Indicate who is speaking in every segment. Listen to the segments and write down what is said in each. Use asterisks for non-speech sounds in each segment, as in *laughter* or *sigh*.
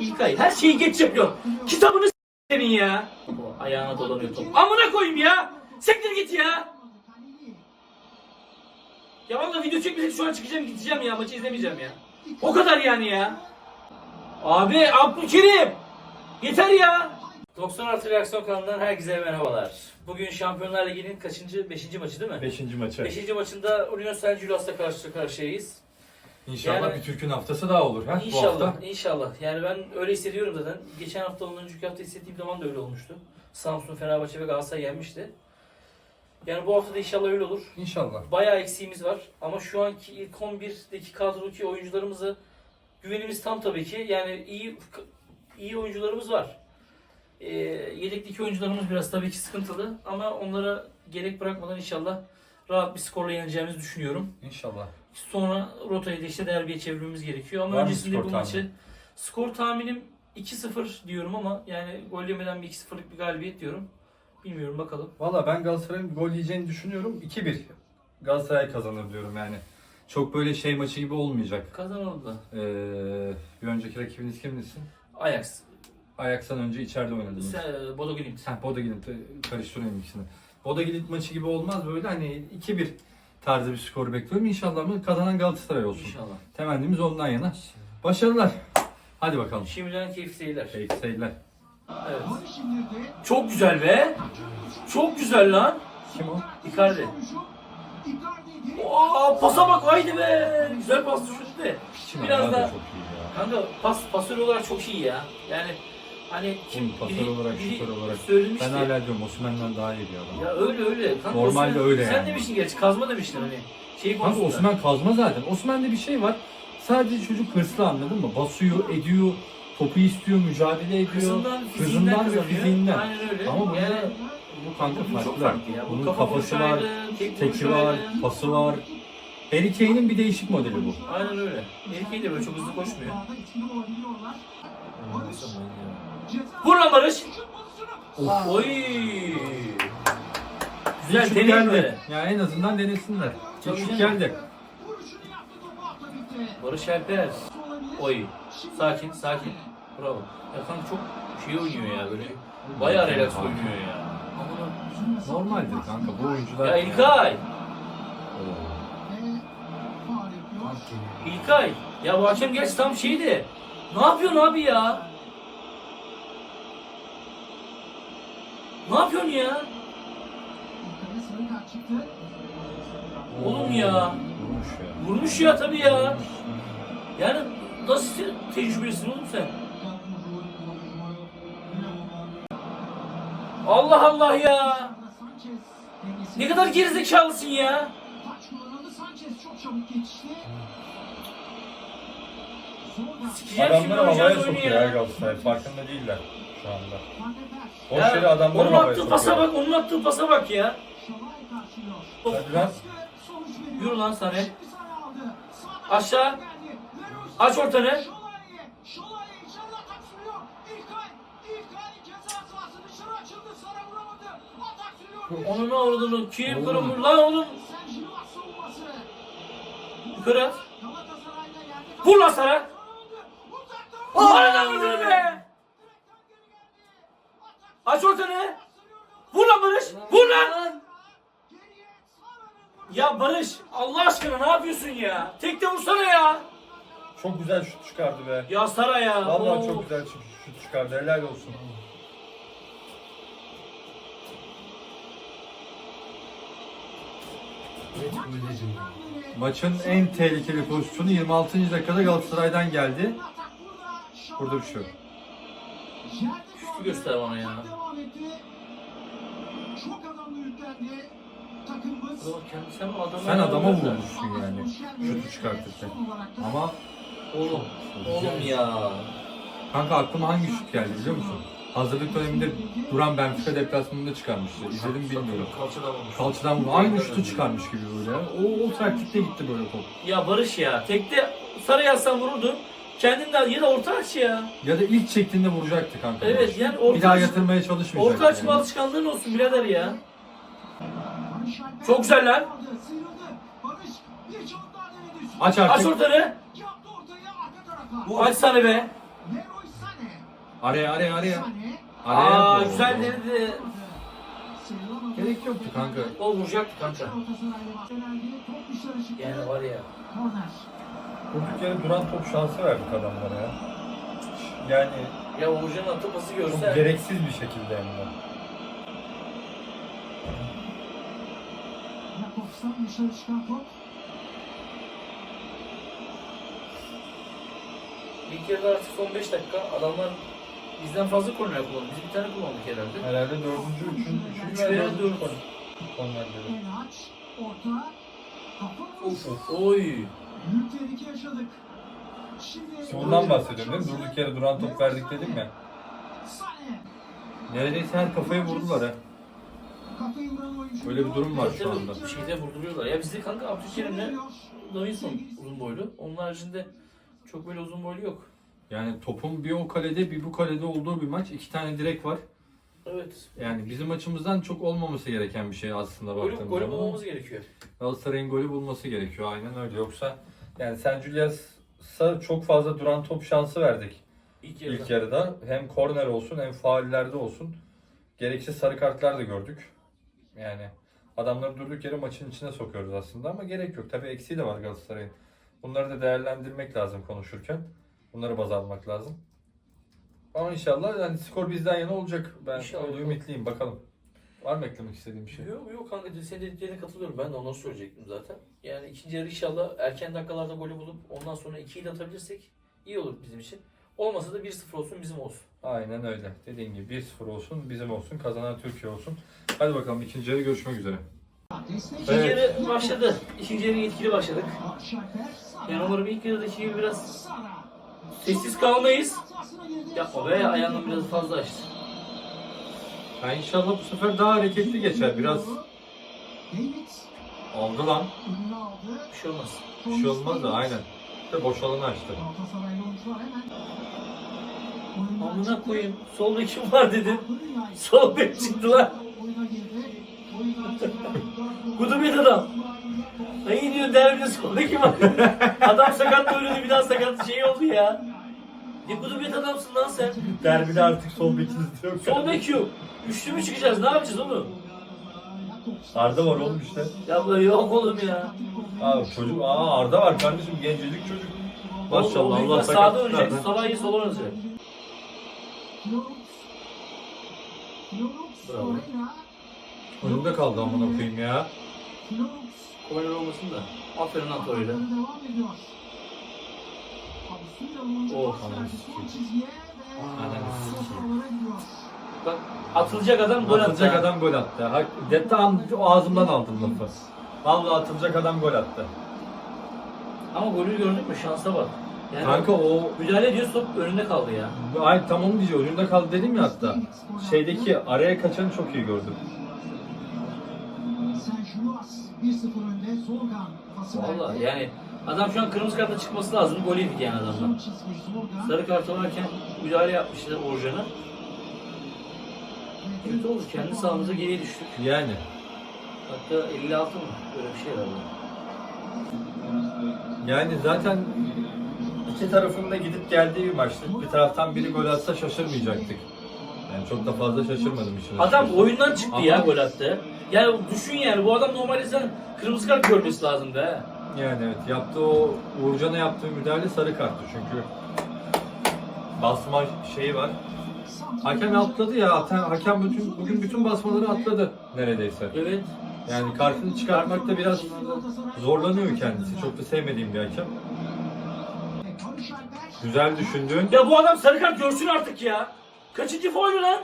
Speaker 1: İlkay her şeyi geç yapıyor. Kitabını senin ya. Ayağına dolanıyor top. Amına koyayım ya. Sektir git ya. Ya vallahi video çekmesek şu an çıkacağım gideceğim ya maçı izlemeyeceğim ya. O kadar yani ya. Abi Abdülkerim. Yeter ya. 90 artı reaksiyon kanalından herkese merhabalar. Bugün Şampiyonlar Ligi'nin kaçıncı? Beşinci maçı değil mi?
Speaker 2: Beşinci maçı.
Speaker 1: Beşinci maçında Union Saint Gillois'la karşı karşıyayız.
Speaker 2: İnşallah
Speaker 1: Yani-
Speaker 2: bir Türk'ün haftası daha olur ha bu
Speaker 1: İnşallah,
Speaker 2: hafta.
Speaker 1: inşallah. Yani ben öyle hissediyorum zaten. Geçen hafta ondan önceki hafta hissettiğim zaman da öyle olmuştu. Samsun, Fenerbahçe ve Galatasaray yenmişti. Yani bu hafta da inşallah öyle olur.
Speaker 2: İnşallah.
Speaker 1: Bayağı eksiğimiz var ama şu anki ilk 11'deki kadrodaki oyuncularımıza güvenimiz tam tabii ki. Yani iyi iyi oyuncularımız var. Ee, yedekteki oyuncularımız biraz tabii ki sıkıntılı ama onlara gerek bırakmadan inşallah rahat bir skorla yeneceğimizi düşünüyorum.
Speaker 2: İnşallah.
Speaker 1: Sonra rotayı da işte derbiye çevirmemiz gerekiyor. Ama
Speaker 2: Var mı
Speaker 1: öncesinde
Speaker 2: skor
Speaker 1: bu
Speaker 2: tahmini?
Speaker 1: maçı skor tahminim 2-0 diyorum ama yani gol yemeden bir 2-0'lık bir galibiyet diyorum. Bilmiyorum bakalım.
Speaker 2: Valla ben Galatasaray'ın gol yiyeceğini düşünüyorum. 2-1 Galatasaray kazanır diyorum yani. Çok böyle şey maçı gibi olmayacak.
Speaker 1: Kazanalım da.
Speaker 2: Ee, bir önceki rakibiniz kimdisin?
Speaker 1: Ajax.
Speaker 2: Ajax'tan önce içeride oynadınız.
Speaker 1: Sen, e, Bodo Glimt.
Speaker 2: Ha, Boda Glimt karıştırıyorum ikisini. Boda Glimt maçı gibi olmaz böyle hani 2-1 tarzı bir skor bekliyorum. İnşallah mı kazanan Galatasaray olsun.
Speaker 1: İnşallah.
Speaker 2: Temennimiz ondan yana. Başarılar. Hadi bakalım.
Speaker 1: Şimdiden keyifli seyirler.
Speaker 2: Keyifli seyirler.
Speaker 1: Evet. Çok güzel be. Çok güzel lan.
Speaker 2: Kim o?
Speaker 1: Icardi. Oo, pasa bak haydi be. Güzel pas düşürdü de. Biraz da-. Kanka pas pasör olarak çok iyi ya. Yani hani
Speaker 2: Kim pasör olarak, şutör olarak.
Speaker 1: söylemişti.
Speaker 2: Ben hala diyorum Osimhen'den daha iyi bir adam.
Speaker 1: Ya öyle öyle. Kanka
Speaker 2: Normalde
Speaker 1: Osimhen-
Speaker 2: öyle
Speaker 1: Sen
Speaker 2: yani.
Speaker 1: demiştin gerçi kazma demiştin hani. Şey
Speaker 2: Kanka
Speaker 1: konusunda.
Speaker 2: Osimhen kazma zaten. Osimhen'de bir şey var. Sadece çocuk hırslı anladın mı? Basıyor, ediyor, topu istiyor, mücadele ediyor.
Speaker 1: Hızından, fiziğinden
Speaker 2: Hızından ve
Speaker 1: kazanıyor.
Speaker 2: fiziğinden.
Speaker 1: Aynen öyle.
Speaker 2: Ama
Speaker 1: yani,
Speaker 2: bu kanka
Speaker 1: bu
Speaker 2: farklı.
Speaker 1: farklı ya. Bu
Speaker 2: Bunun
Speaker 1: kafa
Speaker 2: kafası var, teki var, pası var. Harry Kane'in bir değişik modeli bu.
Speaker 1: Aynen öyle. Erkeği de böyle çok hızlı koşmuyor. Vur lan Barış. Oy. Güzel deneyim
Speaker 2: geldi. Ya en azından denesinler. Şut
Speaker 1: canım.
Speaker 2: geldi.
Speaker 1: Barış Alper. Oy. Sakin sakin. Bravo. Kanka çok şey oynuyor ya böyle. Bayağı relax oynuyor ya.
Speaker 2: Normaldir kanka bu oyuncular.
Speaker 1: Ya İlkay. İlkay. Ya bu akşam gerçi tam şeydi. Ne yapıyorsun abi ya? Ne yapıyorsun ya? Oğlum ya.
Speaker 2: Vurmuş ya.
Speaker 1: Vurmuş ya tabii ya. Yani nasıl te- tecrübelisin oğlum sen? Allah Allah ya. Ne kadar gerizekalısın ya. Sikeceğim şimdi
Speaker 2: Adamları havaya
Speaker 1: oynayacağız oyunu
Speaker 2: sokuyor ya
Speaker 1: ya.
Speaker 2: Galatasaray. Farkında değiller şu anda. Boş
Speaker 1: Ya,
Speaker 2: yere adamları
Speaker 1: Onun attığı pasa bak, onun attığı pasa bak ya.
Speaker 2: Hadi lan.
Speaker 1: Yürü lan Sané. Aşağı. Aç ortanı. Onun ordunu kim
Speaker 2: Oğlum.
Speaker 1: kırılır lan oğlum. Yukarı. Vur lan sana. Vur lan be. Aç ortanı. Vur lan Barış. Vur lan. Ya Barış Allah aşkına ne yapıyorsun ya? Tek de vursana ya.
Speaker 2: Çok güzel şut çıkardı be.
Speaker 1: Ya Sara ya.
Speaker 2: Vallahi
Speaker 1: Oo.
Speaker 2: çok güzel şut şut çıkardı. Helal olsun. Maçın en tehlikeli pozisyonu 26. dakikada Galatasaray'dan geldi. Burada bir şey yok.
Speaker 1: Şükrü göster bana ya.
Speaker 3: Çok adamla yüklendi. Takımımız.
Speaker 1: Sen
Speaker 2: adama vurmuşsun yani. Şutu çıkartırken. Ama
Speaker 1: Oğlum. Oğlum ya.
Speaker 2: kanka aklıma hangi şut geldi biliyor musun? Hazırlık döneminde Duran Benfica deplasmanında çıkarmıştı. İzledim bilmiyorum.
Speaker 1: Kalçadan vurmuş.
Speaker 2: Kalçadan vurdu. Aynı şutu çıkarmış gibi böyle. O, o taktikte gitti böyle top.
Speaker 1: Ya Barış ya. Tekte Sara yazsan vururdun. Kendin de ya da orta aç ya.
Speaker 2: Ya da ilk çektiğinde vuracaktı kanka.
Speaker 1: Evet yani orta
Speaker 2: Bir daha
Speaker 1: aç-
Speaker 2: yatırmaya çalışmayacaktı.
Speaker 1: Orta açma
Speaker 2: yani.
Speaker 1: alışkanlığın olsun birader ya. Çok güzel lan.
Speaker 2: Aç
Speaker 1: Aç
Speaker 2: artık.
Speaker 1: ortanı.
Speaker 3: Tarafa.
Speaker 1: Aç sana be.
Speaker 2: Araya araya araya. Araya
Speaker 1: Aa
Speaker 2: doğru.
Speaker 1: güzel.
Speaker 3: Sıyrılamadı.
Speaker 2: Gerek yoktu kanka.
Speaker 1: O vuracaktı kanka. Yani var ya.
Speaker 2: Durduk yere duran top şansı verdik adamlara ya. Yani
Speaker 1: Ya Uğurcan'ın atılması
Speaker 2: çok
Speaker 1: görse.
Speaker 2: gereksiz bir şekilde hem de.
Speaker 3: Jakobs'tan dışarı çıkan top.
Speaker 1: İlk yarıda artık son 5 dakika adamlar bizden fazla korner kullandı. Biz bir tane kullandık herhalde.
Speaker 2: Herhalde dördüncü, üçüncü, üçüncü
Speaker 1: Üç
Speaker 2: veya
Speaker 1: veya
Speaker 2: dördüncü
Speaker 1: dört.
Speaker 2: konu. Kornerleri.
Speaker 3: Enaç. Orta. Kafa vuruş.
Speaker 1: Oy.
Speaker 3: Büyük tehlike yaşadık. Şimdi
Speaker 2: Sondan bahsediyorum değil mi? Durduk yere duran top verdik dedim ya. Neredeyse her kafayı vurdular ha.
Speaker 3: Kafayı vuran oyuncu.
Speaker 2: Öyle bir durum var şu anda.
Speaker 1: Bir şekilde vurduruyorlar. Ya bizde kanka Abdülkerim'le Davinson uzun boylu. Onun haricinde çok böyle uzun boylu yok.
Speaker 2: Yani topun bir o kalede bir bu kalede olduğu bir maç. iki tane direk var.
Speaker 1: Evet.
Speaker 2: Yani bizim açımızdan çok olmaması gereken bir şey aslında
Speaker 1: Golü,
Speaker 2: baktığımız
Speaker 1: golü
Speaker 2: zaman.
Speaker 1: bulmamız gerekiyor.
Speaker 2: Galatasaray'ın golü bulması gerekiyor. Aynen öyle. Yoksa yani Julius'a çok fazla duran top şansı verdik
Speaker 1: İlk yarıda.
Speaker 2: ilk yarıda. Hem korner olsun hem faallerde olsun. Gereksiz sarı kartlar da gördük. Yani adamları durduk yere maçın içine sokuyoruz aslında ama gerek yok. Tabii eksiği de var Galatasaray'ın. Bunları da değerlendirmek lazım konuşurken. Bunları baz almak lazım. Ama inşallah yani skor bizden yana olacak. Ben
Speaker 1: İnşallah.
Speaker 2: öyle ümitliyim. Bakalım. Var mı eklemek istediğim bir şey?
Speaker 1: Yok yok kanka senin dediklerine katılıyorum. Ben de onları söyleyecektim zaten. Yani ikinci yarı inşallah erken dakikalarda golü bulup ondan sonra 2'yi de atabilirsek iyi olur bizim için. Olmasa da 1-0 olsun bizim olsun.
Speaker 2: Aynen öyle. Dediğin gibi 1-0 olsun, bizim olsun, kazanan Türkiye olsun. Hadi bakalım ikinci yarı görüşmek üzere.
Speaker 1: İkinci
Speaker 2: Evet.
Speaker 1: yarı başladı. İkinci yarı etkili başladık. Yani umarım ilk yarıdaki gibi biraz. Sessiz kalmayız. Yapma be ayağını biraz fazla açtı.
Speaker 2: Ya inşallah bu sefer daha hareketli geçer. Biraz aldı lan.
Speaker 1: Bir şey olmaz.
Speaker 2: Bir şey olmaz da aynen. İşte boş alanı açtı.
Speaker 1: Amına koyayım. Sol bekim var dedim. Sol bek çıktı lan. *laughs* Kudu bir adam. Ay diyor derbide sol bekim var. adam sakat oynadı bir daha sakat şey oldu ya. Ne kudu bir adamsın lan sen.
Speaker 2: Derbide artık sol bekiniz yok.
Speaker 1: Sol bek yok. Üçlü mü çıkacağız? Ne yapacağız oğlum?
Speaker 2: Arda var oğlum işte.
Speaker 1: Ya bu yok oğlum ya.
Speaker 2: Abi çocuk, aa Arda var kardeşim gencecik çocuk. Maşallah
Speaker 1: Oğlum,
Speaker 2: Allah
Speaker 1: Sağda oynayacak. Sabah iyi sola oynayacak. Bravo.
Speaker 2: Önümde kaldı amına koyayım ya.
Speaker 1: Kolaylar olmasın da. Aferin
Speaker 3: oyuncu
Speaker 1: Oh. Bak atılacak adam gol attı.
Speaker 2: Atılacak
Speaker 1: ha.
Speaker 2: adam gol attı. Ha, de tam ağzımdan aldım lafı. Vallahi atılacak adam gol attı.
Speaker 1: Ama golü gördük mü şansa bak. Yani
Speaker 2: Kanka o
Speaker 1: müdahale ediyor top önünde kaldı ya.
Speaker 2: Ay tam onu diyeceğim. Önünde kaldı dedim ya hatta. Şeydeki araya kaçanı çok iyi gördüm.
Speaker 1: Valla
Speaker 3: verdi.
Speaker 1: yani adam şu an kırmızı kartla çıkması lazım. Gol yedik yani adamdan. Sarı kart alırken müdahale yapmışlar Orjan'a. Kötü oldu. Kendi sahamıza geriye düştük.
Speaker 2: Yani.
Speaker 1: Hatta 56 mı? Böyle bir şey herhalde.
Speaker 2: Yani zaten iki tarafın da gidip geldiği bir maçtı. Bir taraftan biri gol atsa şaşırmayacaktık. Yani çok da fazla şaşırmadım işin
Speaker 1: Adam
Speaker 2: açıkçası.
Speaker 1: oyundan çıktı
Speaker 2: Ama-
Speaker 1: ya gol attı. Yani düşün yani bu adam normalde sen kırmızı kart görmesi lazımdı ha.
Speaker 2: Yani evet yaptığı o Uğurcan'a yaptığı müdahale sarı karttı çünkü basma şeyi var. Hakem atladı ya. Hakem, hakem bütün, bugün bütün basmaları atladı neredeyse.
Speaker 1: Evet.
Speaker 2: Yani kartını çıkartmakta biraz zorlanıyor kendisi. Çok da sevmediğim bir hakem. Güzel düşündün.
Speaker 1: Ya bu adam sarı kart görsün artık ya. Kaçıncı faulü lan?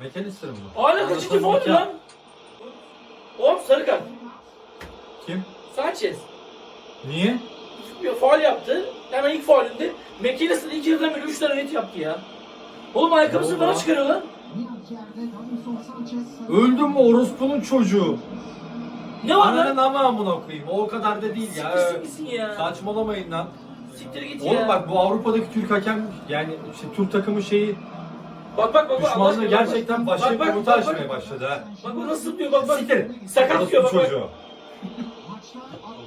Speaker 2: McAllister mı?
Speaker 1: Hala kaçıncı faulü lan? Oğlum sarı kart.
Speaker 2: Kim?
Speaker 1: Sanchez.
Speaker 2: Niye?
Speaker 1: Faul yaptı. Hemen ilk faulünde. McAllister ilk yarıdan beri 3 tane net yaptı ya. Oğlum ayakkabısını bana çıkarıyor lan.
Speaker 3: Nihat yerde. Davinson Sanchez.
Speaker 2: Öldü mü orospunun çocuğu?
Speaker 1: Ne var
Speaker 2: Ananın
Speaker 1: lan?
Speaker 2: ama amına koyayım. O kadar da değil ya.
Speaker 1: Siktir gitsin ya.
Speaker 2: Saçmalamayın lan.
Speaker 1: Siktir git
Speaker 2: Oğlum
Speaker 1: ya.
Speaker 2: bak bu Avrupa'daki Türk hakem yani işte Türk takımı şeyi
Speaker 1: Bak bak bak. Allah
Speaker 2: düşmanlığı
Speaker 1: bak,
Speaker 2: gerçekten başka bir komuta açmaya başladı ha.
Speaker 1: Bak bak nasıl diyor bak bak.
Speaker 2: Siktir.
Speaker 1: Sakat diyor bak bak.
Speaker 2: çocuğu.
Speaker 3: Maçta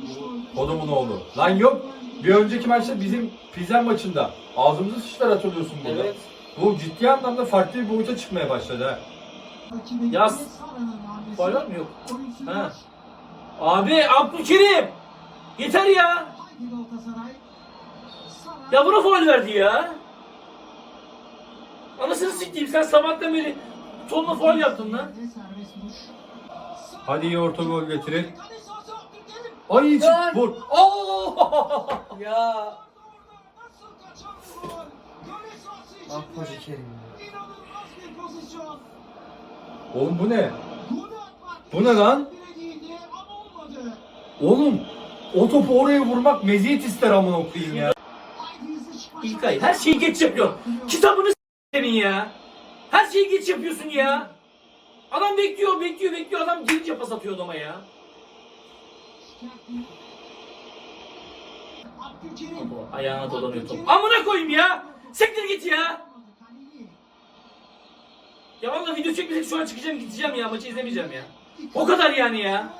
Speaker 3: 60 gol.
Speaker 2: Kodumun oğlu. Lan yok. Bir önceki maçta bizim Pizen maçında ağzımızı sıçtılar hatırlıyorsun burada.
Speaker 1: Evet.
Speaker 2: Bu ciddi anlamda farklı bir boyuta çıkmaya başladı ha.
Speaker 1: Yaz. Faul var mı? Yok. Ha. Abi Abdülkerim! Yeter ya! Ya buna faul verdi ya. Anasını sikeyim sen sabahtan beri tonla faul yaptın lan.
Speaker 2: Hadi iyi orta gol getirin. Ay
Speaker 1: Gol.
Speaker 2: vur.
Speaker 1: Oo! ya.
Speaker 3: Kale sahası içinde.
Speaker 1: Abdülkerim Kerim.
Speaker 2: Oğlum bu ne? Bu ne lan? Oğlum o topu oraya vurmak meziyet ister amına okuyayım ya.
Speaker 1: İlkay her şeyi geç yapıyorsun. Kitabını s- senin ya. Her şeyi geç yapıyorsun ya. Adam bekliyor, bekliyor, bekliyor. Adam gelince pas atıyor adama ya.
Speaker 3: Abdülkerim.
Speaker 1: Ayağına dolanıyor top. Amına koyayım ya. Sektir git ya. Ya vallahi video çekmesek şu an çıkacağım gideceğim ya. Maçı izlemeyeceğim ya. O kadar yani ya.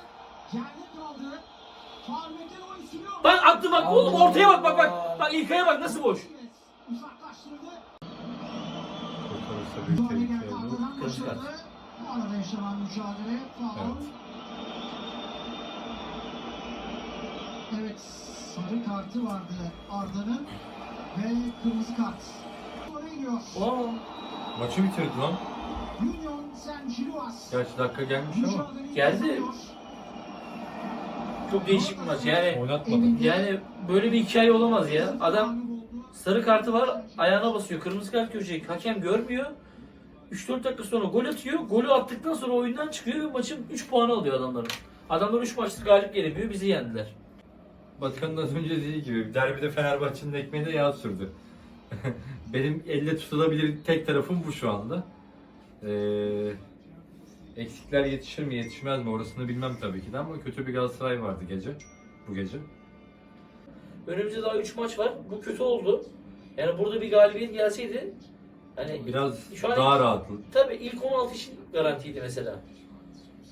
Speaker 1: Bak attı bak oğlum ortaya bak bak bak. Bak İlkay'a bak nasıl boş.
Speaker 2: Büyük
Speaker 3: Müdahale
Speaker 2: tehlike
Speaker 3: arkadan
Speaker 1: Kırmızı kart.
Speaker 3: Bu arada yaşanan mücadele. Faul.
Speaker 2: Evet.
Speaker 3: Evet. Sarı kartı vardı Arda'nın. Ve kırmızı kart. Sonra iniyor.
Speaker 1: Aa,
Speaker 2: Maçı bitirdi lan.
Speaker 3: Union Saint-Gilloise.
Speaker 2: Gerçi dakika gelmiş ama
Speaker 1: Geldi. çok değişik bir maç yani.
Speaker 2: oynatmadı.
Speaker 1: Yani böyle bir hikaye olamaz ya. Adam
Speaker 3: oldu.
Speaker 1: Sarı kartı var ayağına basıyor. Kırmızı kart görecek. Hakem görmüyor. 3-4 dakika sonra gol atıyor. Golü attıktan sonra oyundan çıkıyor ve maçın 3 puanı alıyor adamların. Adamlar 3 maçtır galip gelemiyor. Bizi yendiler.
Speaker 2: Batıkan'ın az önce dediği gibi derbide Fenerbahçe'nin ekmeğine yağ sürdü. *laughs* Benim elle tutulabilir tek tarafım bu şu anda. Ee, eksikler yetişir mi yetişmez mi orasını bilmem tabii ki de ama kötü bir Galatasaray vardı gece. Bu gece.
Speaker 1: Önümüzde daha 3 maç var. Bu kötü oldu. Yani burada bir galibiyet gelseydi hani
Speaker 2: Biraz
Speaker 1: Şu an-
Speaker 2: daha rahatlı.
Speaker 1: tabii ilk 16 için garantiydi mesela.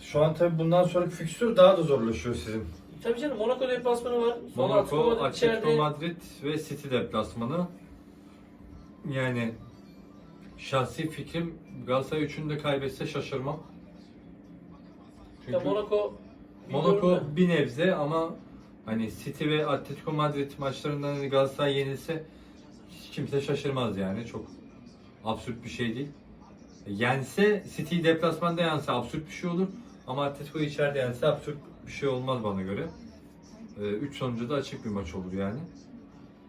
Speaker 2: Şu an tabii bundan sonra fikstür daha da zorlaşıyor sizin.
Speaker 1: Tabii canım Monaco deplasmanı var.
Speaker 2: Monaco, Atletico
Speaker 1: içeride.
Speaker 2: Madrid ve City deplasmanı. Yani şahsi fikrim Galatasaray üçünü de kaybetse şaşırmam.
Speaker 1: Ya
Speaker 2: Çünkü
Speaker 1: Monaco
Speaker 2: Monaco
Speaker 1: da.
Speaker 2: bir nebze ama hani City ve Atletico Madrid maçlarından hani Galatasaray yenilse hiç kimse şaşırmaz yani. Çok absürt bir şey değil. Yense City deplasmanda yense absürt bir şey olur. Ama Atletico içeride yense absürt bir şey olmaz bana göre. 3 sonucu da açık bir maç olur yani.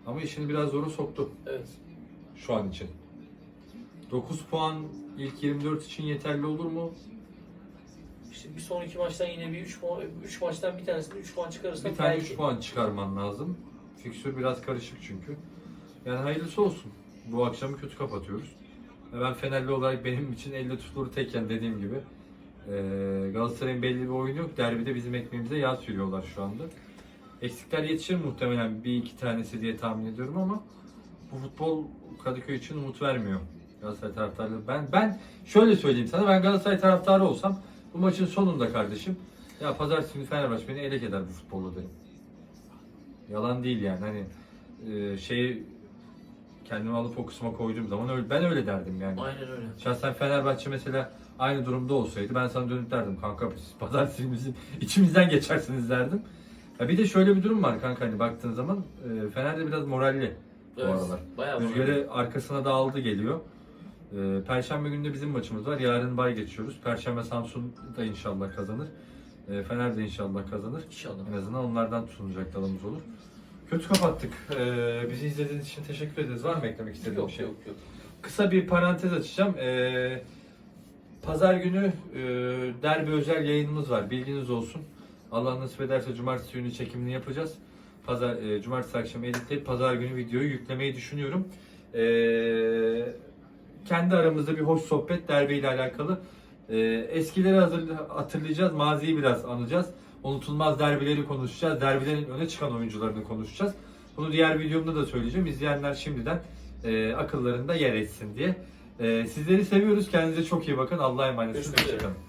Speaker 2: Ama işini biraz zora soktu
Speaker 1: Evet.
Speaker 2: şu an için. 9 puan ilk 24 için yeterli olur mu?
Speaker 1: İşte bir sonraki maçtan yine bir 3 puan 3 maçtan bir tanesinde 3 puan çıkarırsak
Speaker 2: Bir tane
Speaker 1: belki.
Speaker 2: 3 puan çıkarman lazım. Fiksür biraz karışık çünkü. Yani hayırlısı olsun. Bu akşamı kötü kapatıyoruz. Ve Ben Fenerli olarak benim için elle tutulur tekken dediğim gibi. eee, Galatasaray'ın belli bir oyunu yok. Derbide bizim ekmeğimize yağ sürüyorlar şu anda. Eksikler yetişir muhtemelen bir iki tanesi diye tahmin ediyorum ama bu futbol Kadıköy için umut vermiyor. Galatasaray taraftarları. Ben ben şöyle söyleyeyim sana ben Galatasaray taraftarı olsam bu maçın sonunda kardeşim ya pazartesi günü Fenerbahçe beni ele eder bu futbolda derim. Yalan değil yani hani e, şey kendimi alıp o kısma koyduğum zaman öyle, ben öyle derdim yani.
Speaker 1: Aynen öyle.
Speaker 2: Şahsen Fenerbahçe mesela aynı durumda olsaydı ben sana dönüp derdim kanka siz pazartesi günü bizim içimizden geçersiniz derdim. Ya bir de şöyle bir durum var kanka hani baktığın zaman e, Fener de biraz moralli bu
Speaker 1: Evet.
Speaker 2: aralar.
Speaker 1: Bayağı
Speaker 2: Rüzgarı arkasına da aldı geliyor. E, Perşembe günü de bizim maçımız var. Yarın bay geçiyoruz. Perşembe Samsun da inşallah kazanır. E, Fener de inşallah kazanır.
Speaker 1: İnşallah.
Speaker 2: En azından onlardan tutunacak dalımız olur. Kötü kapattık. Ee, bizi izlediğiniz için teşekkür ederiz. Var mı eklemek istediğin
Speaker 1: Yok
Speaker 2: bir şey?
Speaker 1: yok yok.
Speaker 2: Kısa bir parantez açacağım. Ee, Pazar günü e, derbi özel yayınımız var. Bilginiz olsun. Allah nasip ederse cumartesi günü çekimini yapacağız. Pazar e, cumartesi akşamı editleyip pazar günü videoyu yüklemeyi düşünüyorum. Ee, kendi aramızda bir hoş sohbet derbiyle alakalı. Ee, eskileri hazır, hatırlayacağız, maziyi biraz anacağız. Unutulmaz derbileri konuşacağız. Derbilerin öne çıkan oyuncularını konuşacağız. Bunu diğer videomda da söyleyeceğim. İzleyenler şimdiden e, akıllarında yer etsin diye. E, sizleri seviyoruz. Kendinize çok iyi bakın. Allah'a.
Speaker 1: Görüşmek üzere.
Speaker 2: Hoşçakalın.